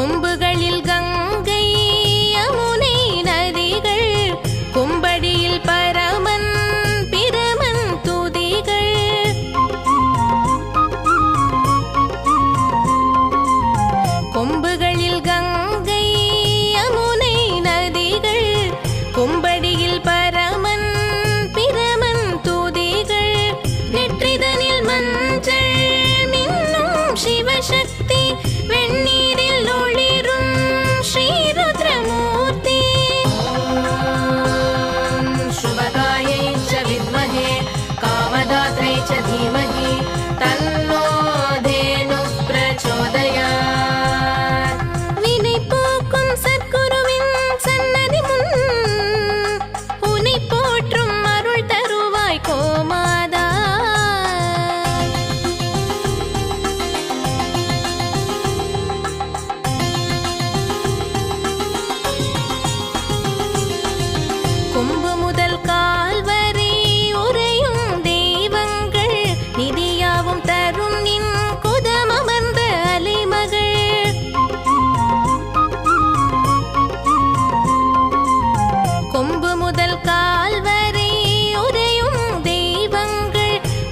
கொம்புகளில் Ganga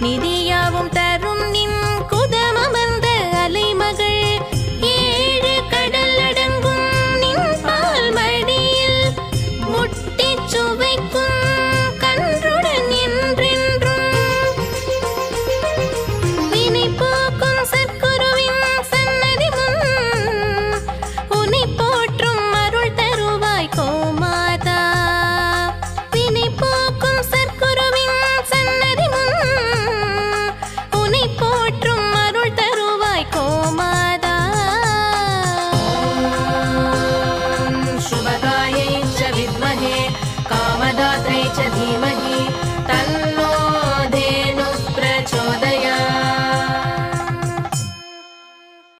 你的